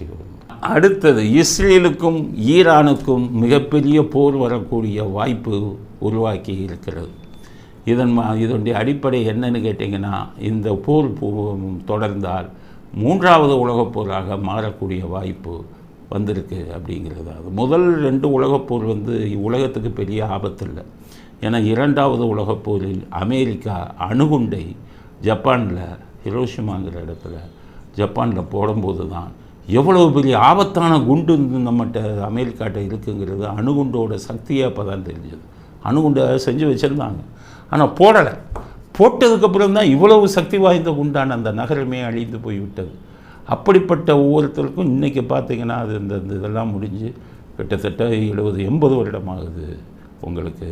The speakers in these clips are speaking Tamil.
செய்வது அடுத்தது இஸ்ரேலுக்கும் ஈரானுக்கும் மிகப்பெரிய போர் வரக்கூடிய வாய்ப்பு உருவாக்கி இருக்கிறது. இதன் மா இதனுடைய அடிப்படை என்னன்னு கேட்டிங்கன்னா இந்த போர் தொடர்ந்தால் மூன்றாவது உலகப் போராக மாறக்கூடிய வாய்ப்பு வந்திருக்கு அப்படிங்கிறது. அது முதல் ரெண்டு உலகப்போர் வந்து உலகத்துக்கு பெரிய ஆபத்து இல்லை ஏன்னா இரண்டாவது உலகப்போரில் அமெரிக்கா அணுகுண்டை ஜப்பானில் ஹிரோஷிமாங்கிற இடத்துல ஜப்பானில் போடும்போது தான் எவ்வளவு பெரிய ஆபத்தான குண்டு இந்த நம்மகிட்ட அமெரிக்காட்ட இருக்குங்கிறது அணுகுண்டோட சக்தியாக அப்போ தான் தெரிஞ்சது. அணுகுண்டை செஞ்சு வச்சுருந்தாங்க. ஆனால் போடலை. போட்டதுக்கப்புறம் தான் இவ்வளவு சக்தி வாய்ந்த குண்டான அந்த நகரமே அழிந்து போய்விட்டது. அப்படிப்பட்ட ஒவ்வொருத்தருக்கும் இன்றைக்கி பார்த்தீங்கன்னா அது இந்த இதெல்லாம் முடிஞ்சு கிட்டத்தட்ட எழுபது எண்பது வருடமாகுது. உங்களுக்கு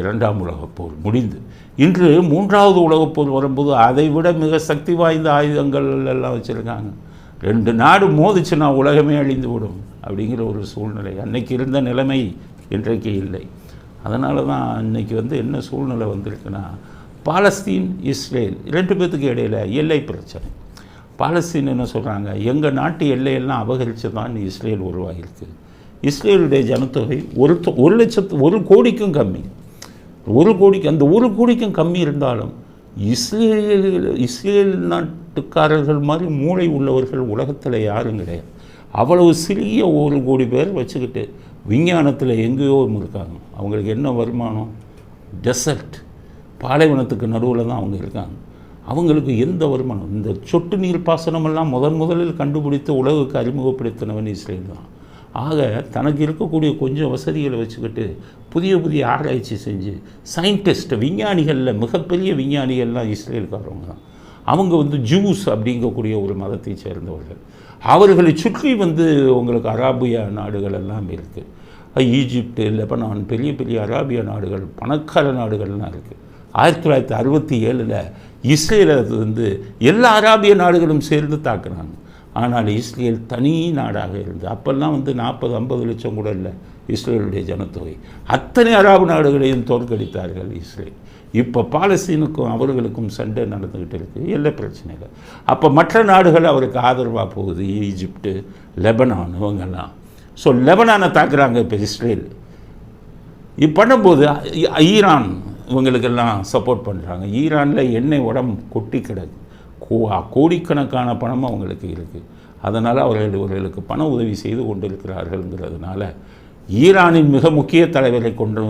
இரண்டாம் உலகப் போர் முடிந்து. இன்று மூன்றாவது உலகப் போர் வரும்போது அதை விட மிக சக்தி வாய்ந்த ஆயுதங்கள் எல்லாம் வச்சுருக்காங்க. ரெண்டு நாடு மோதிச்சுன்னா உலகமே அழிந்து விடும் அப்படிங்கிற ஒரு சூழ்நிலை. அன்னைக்கு இருந்த நிலைமை இன்றைக்கு இல்லை. அதனால தான் இன்றைக்கி வந்து என்ன சூழ்நிலை வந்திருக்குன்னா பாலஸ்தீன் இஸ்ரேல் ரெண்டு பேத்துக்கு இடையில எல்லை பிரச்சனை. பாலஸ்தீன் என்ன சொல்கிறாங்க எங்கள் நாட்டு எல்லையெல்லாம் அபகரித்து தான் இஸ்ரேல் உருவாகிருக்கு இஸ்ரேலுடைய ஜனத்தொகை ஒரு ஒரு லட்சத்து ஒரு கோடிக்கும் கம்மி. ஒரு கோடிக்கு அந்த ஒரு கோடிக்கும் கம்மி இருந்தாலும் இஸ்ரேல் இஸ்ரேல் நாட்டுக்காரர்கள் மாதிரி மூளை உள்ளவர்கள் உலகத்தில் யாரும் கிடையாது. அவ்வளவு சிறிய ஒரு கோடி பேர் வச்சுக்கிட்டு விஞ்ஞானத்தில் எங்கேயோ இருக்காங்க. அவங்களுக்கு என்ன வருமானம்? டெசர்ட் பாலைவனத்துக்கு நடுவில் தான் அவங்க இருக்காங்க. அவங்களுக்கு எந்த வருமானம்? இந்த சொட்டு நீர் பாசனமெல்லாம் முதன் முதலில் கண்டுபிடித்து உலகுக்கு அறிமுகப்படுத்தினவன் இஸ்ரேல் தான். ஆக தனக்கு இருக்கக்கூடிய கொஞ்சம் வசதிகளை வச்சுக்கிட்டு புதிய புதிய ஆராய்ச்சி செஞ்சு சயின்டிஸ்ட் விஞ்ஞானிகளில் மிகப்பெரிய விஞ்ஞானிகள்லாம் இஸ்ரேல்காரவங்க தான். அவங்க வந்து ஜூஸ் அப்படிங்கக்கூடிய ஒரு மதத்தை சேர்ந்தவர்கள். அவர்களை சுற்றி வந்து உங்களுக்கு அராபிய நாடுகள் எல்லாம் இருக்குது ஈஜிப்டு லெபனான் பெரிய பெரிய அராபிய நாடுகள் பணக்கார நாடுகள்லாம் இருக்குது ஆயிரத்தி தொள்ளாயிரத்தி அறுபத்தி ஏழில் இஸ்ரேலை வந்து எல்லா அராபிய நாடுகளும் சேர்ந்து தாக்குனாங்க. ஆனால் இஸ்ரேல் தனி நாடாக இருந்து அப்போல்லாம் வந்து நாற்பது ஐம்பது லட்சம் கூட இல்லை இஸ்ரேலுடைய ஜனத்தொகை. அத்தனை அராபு நாடுகளையும் தோற்கடித்தார்கள் இஸ்ரேல். இப்போ பாலஸ்தீனுக்கும் அவர்களுக்கும் சண்டை நடந்துக்கிட்டு இருக்குது எல்லை இல்லை அப்போ மற்ற நாடுகள் அவருக்கு ஆதரவாக போகுது. ஈஜிப்டு லெபனான் இவங்கெல்லாம். ஸோ லெபனானை தாக்குறாங்க இப்போ இஸ்ரேல். இது பண்ணும்போது ஈரான் இவங்களுக்கெல்லாம் சப்போர்ட் பண்ணுறாங்க ஈரானில் எண்ணெய் உடம் கொட்டி கிடக்கு. கோ கோடிக்கணக்கான பணம் அவங்களுக்கு இருக்குது அதனால் அவர்கள் இவர்களுக்கு பண உதவி செய்து கொண்டிருக்கிறார்கள்ங்கிறதுனால ஈரானின் மிக முக்கிய தலைவரை கொண்டு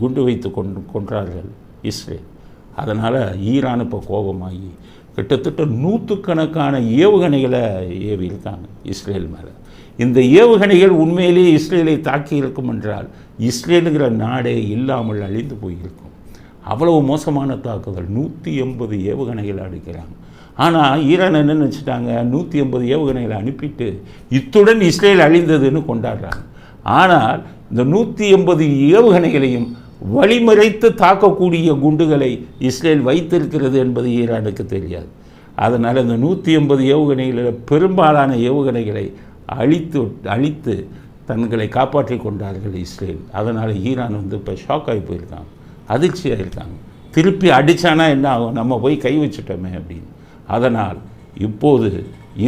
குண்டு வைத்து கொண்டு கொன்றார்கள் இஸ்ரேல். அதனால் ஈரான் இப்போ கோபமாகி கிட்டத்தட்ட நூற்றுக்கணக்கான ஏவுகணைகளை ஏவி இருக்காங்க இஸ்ரேல் மேலே. இந்த ஏவுகணைகள் உண்மையிலேயே இஸ்ரேலை தாக்கி இருக்கும் என்றால் இஸ்ரேலுங்கிற நாடே இல்லாமல் அழிந்து போயிருக்கும். அவ்வளவு மோசமான தாக்குதல் நூற்றி எண்பது ஏவுகணைகளை அடிக்கிறாங்க. ஆனால் ஈரான் என்ன நினச்சிட்டாங்க? நூற்றி எண்பது ஏவுகணைகளை அனுப்பிட்டு இத்துடன் இஸ்ரேல் அழிந்ததுன்னு கொண்டாடுறாங்க. ஆனால் இந்த நூற்றி எண்பது ஏவுகணைகளையும் வழிமறைத்து தாக்கக்கூடிய குண்டுகளை இஸ்ரேல் வைத்திருக்கிறது என்பது ஈரானுக்கு தெரியாது. அதனால் இந்த நூற்றி எண்பது ஏவுகணைகளில் பெரும்பாலான ஏவுகணைகளை அழித்து அழித்து தங்களை காப்பாற்றி கொண்டார்கள் இஸ்ரேல். அதனால் ஈரான் வந்து இப்போ ஷாக் ஆகி போயிருக்காங்க அதிர்ச்சியாக இருக்காங்க. திருப்பி அடித்தானா என்ன ஆகும்? நம்ம போய் கை வச்சுட்டோமே அப்படின்னு. அதனால் இப்போது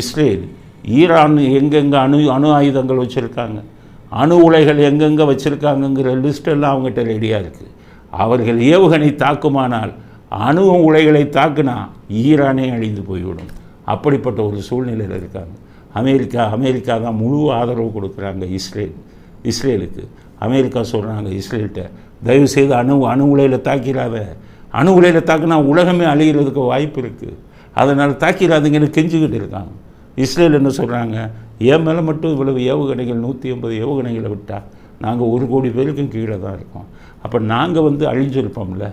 இஸ்ரேல் ஈரான் எங்கெங்கே அணு அணு ஆயுதங்கள் வச்சுருக்காங்க? அணு உலைகள் எங்கெங்கே வச்சுருக்காங்கங்கிற லிஸ்டெல்லாம் அவங்ககிட்ட ரெடியாக இருக்குது அவர்கள் ஏவுகணை தாக்குமானால் அணு உலைகளை தாக்குனா ஈரானே அழிந்து போய்விடும். அப்படிப்பட்ட ஒரு சூழ்நிலையில் இருக்காங்க. அமெரிக்கா அமெரிக்கா தான் முழு ஆதரவு கொடுக்குறாங்க இஸ்ரேல் இஸ்ரேலுக்கு. அமெரிக்கா சொல்கிறாங்க இஸ்ரேல்கிட்ட தயவு செய்து அணு அணு உலையில் தாக்கிறாத அணு உலையில் தாக்குனா உலகமே அழிகிறதுக்கு வாய்ப்பு இருக்குது அதனால் தாக்கிறாதீங்கன்னு கெஞ்சிக்கிட்டு இருக்காங்க. இஸ்ரேல் என்ன சொல்கிறாங்க என் மேலே மட்டும் இவ்வளவு ஏவுகணைகள் நூற்றி ஐம்பது ஏவுகணைகளை விட்டால் நாங்கள் ஒரு கோடி பேருக்கும் கீழே தான் இருக்கோம். அப்போ நாங்கள் வந்து அழிஞ்சிருப்போம்ல.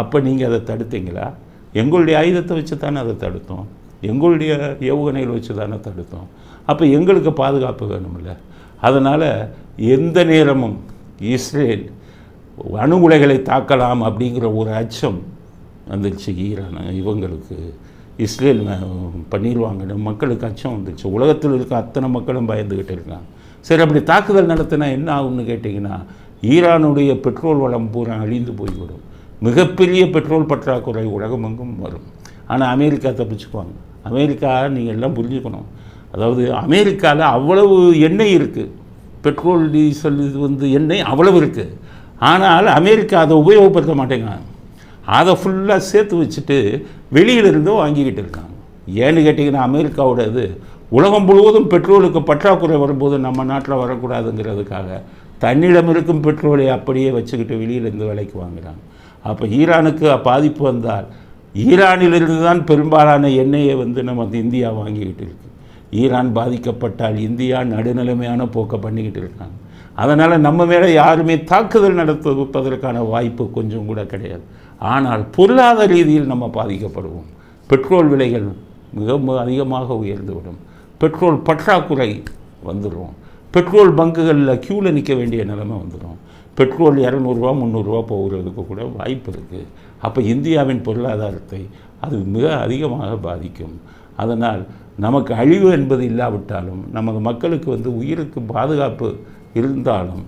அப்போ நீங்கள் அதை தடுத்தீங்களா? எங்களுடைய ஆயுதத்தை வச்சு தானே அதை தடுத்தோம். எங்களுடைய ஏவுகணைகளை வச்சு தானே தடுத்தோம். அப்போ எங்களுக்கு பாதுகாப்பு வேணும்ல. அதனால் எந்த நேரமும் இஸ்ரேல் அணு உலைகளை தாக்கலாம் அப்படிங்கிற ஒரு அச்சம் வந்துருச்சு ஈரான் இவங்களுக்கு. இஸ்ரேல் பண்ணிடுவாங்கன்னு மக்களுக்கு அச்சம் வந்துச்சு உலகத்தில் இருக்க அத்தனை மக்களும் பயந்துக்கிட்டு இருக்காங்க. சரி அப்படி தாக்குதல் நடத்தினா என்ன ஆகும்னு கேட்டிங்கன்னா ஈரானுடைய பெட்ரோல் வளம் பூரா அழிந்து போய்விடும். மிகப்பெரிய பெட்ரோல் பற்றாக்குறை உலகமெங்கும் வரும். ஆனால் அமெரிக்கா தப்பிச்சுக்குவாங்க. அமெரிக்கா நீங்கள் எல்லாம் புரிஞ்சுக்கணும். அதாவது அமெரிக்காவில் அவ்வளவு எண்ணெய் இருக்குது பெட்ரோல் டீசல் இது வந்து எண்ணெய் அவ்வளவு இருக்குது ஆனால் அமெரிக்கா அதை உபயோகப்படுத்த மாட்டேங்கிறாங்க. அதை ஃபுல்லாக சேர்த்து வச்சுட்டு வெளியிலிருந்தோ வாங்கிக்கிட்டு இருக்காங்க. ஏன்னு கேட்டிங்கன்னா அமெரிக்காவோட இது உலகம் முழுவதும் பெட்ரோலுக்கு பற்றாக்குறை வரும்போது நம்ம நாட்டில் வரக்கூடாதுங்கிறதுக்காக தன்னிடம் இருக்கும் பெட்ரோலை அப்படியே வச்சுக்கிட்டு வெளியிலேருந்து விலைக்கு வாங்குகிறாங்க அப்போ ஈரானுக்கு பாதிப்பு வந்தால் ஈரானிலிருந்து தான் பெரும்பாலான எண்ணெயை வந்து நம்ம இந்தியா வாங்கிக்கிட்டு இருக்கு. ஈரான் பாதிக்கப்பட்டால் இந்தியா நடுநிலைமையான போக்கை பண்ணிக்கிட்டு இருக்காங்க. அதனால் நம்ம மேலே யாருமே தாக்குதல் நடத்துவதற்கான வாய்ப்பு கொஞ்சம் கூட கிடையாது. ஆனால் பொருளாதார ரீதியில் நம்ம பாதிக்கப்படுவோம். பெட்ரோல் விலைகள் மிக அதிகமாக உயர்ந்துவிடும். பெட்ரோல் பற்றாக்குறை வந்துடும் பெட்ரோல் பங்குகளில் க்யூவில் நிற்க வேண்டிய நிலைமை வந்துடும் பெட்ரோல் இரநூறுவா முந்நூறுரூவா போகிறதுக்கு கூட வாய்ப்பு இருக்குது அப்போ இந்தியாவின் பொருளாதாரத்தை அது மிக அதிகமாக பாதிக்கும். அதனால் நமக்கு அழிவு என்பது இல்லாவிட்டாலும் நமது மக்களுக்கு வந்து உயிருக்கு பாதுகாப்பு இருந்தாலும்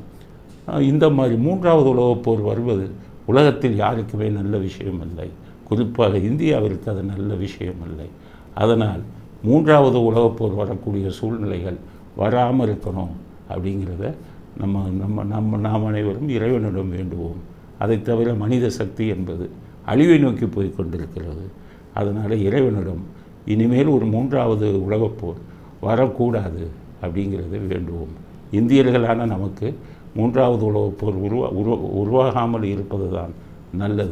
இந்த மாதிரி மூன்றாவது உலகப் போர் வருவது உலகத்தில் யாருக்குமே நல்ல விஷயம் இல்லை குறிப்பாக இந்தியாவிற்கு அது நல்ல விஷயம் இல்லை அதனால் மூன்றாவது உலகப் போர் வரக்கூடிய சூழ்நிலைகள் வராமல் இருக்கணும் அப்படிங்கிறத நம்ம நம்ம நம்ம நாம் அனைவரும் இறைவனிடம் வேண்டுவோம். அதை தவிர மனித சக்தி என்பது அழிவை நோக்கி போய் கொண்டிருக்கிறது. அதனால் இறைவனிடம் இனிமேல் ஒரு மூன்றாவது உலகப்போர் வரக்கூடாது அப்படிங்கிறது வேண்டுவோம். இந்தியர்களான நமக்கு மூன்றாவது உலகப்போர் உருவா உருவாகாமல் இருப்பது தான் நல்லது.